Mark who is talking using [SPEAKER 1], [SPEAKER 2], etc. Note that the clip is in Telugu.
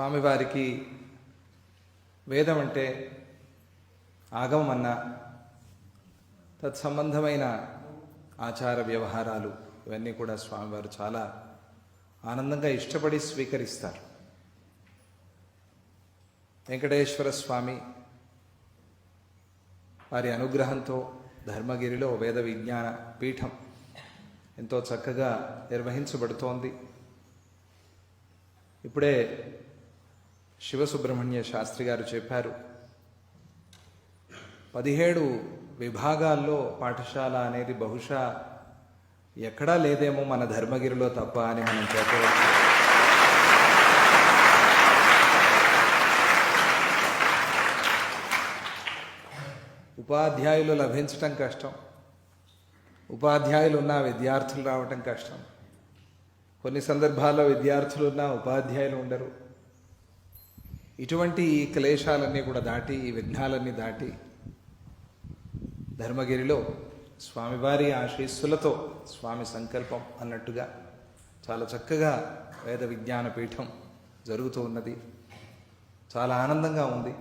[SPEAKER 1] స్వామివారికి వేదం అంటే ఆగమం అన్న తత్సంబంధమైన ఆచార వ్యవహారాలు ఇవన్నీ కూడా స్వామివారు చాలా ఆనందంగా ఇష్టపడి స్వీకరిస్తారు. వెంకటేశ్వర స్వామి వారి అనుగ్రహంతో ధర్మగిరిలో వేద విజ్ఞాన పీఠం ఎంతో చక్కగా నిర్వహించబడుతోంది. ఇప్పుడే శివసుబ్రహ్మణ్య శాస్త్రి గారు చెప్పారు పదిహేడు విభాగాల్లో పాఠశాల అనేది బహుశా ఎక్కడా లేదేమో మన ధర్మగిరిలో తప్ప అని మనం చెప్పవచ్చు. ఉపాధ్యాయులు లభించటం కష్టం ఉపాధ్యాయులు ఉన్న విద్యార్థులు రావటం కష్టం. కొన్ని సందర్భాల్లో విద్యార్థులు ఉన్న ఉపాధ్యాయులు ఉండరు. ఇటువంటి ఈ క్లేశాలన్నీ కూడా దాటి ఈ విఘ్నాలన్నీ దాటి ధర్మగిరిలో స్వామివారి ఆశీస్సులతో స్వామి సంకల్పం అన్నట్టుగా చాలా చక్కగా వేద విజ్ఞాన పీఠం జరుగుతూ ఉన్నది. చాలా ఆనందంగా ఉంది.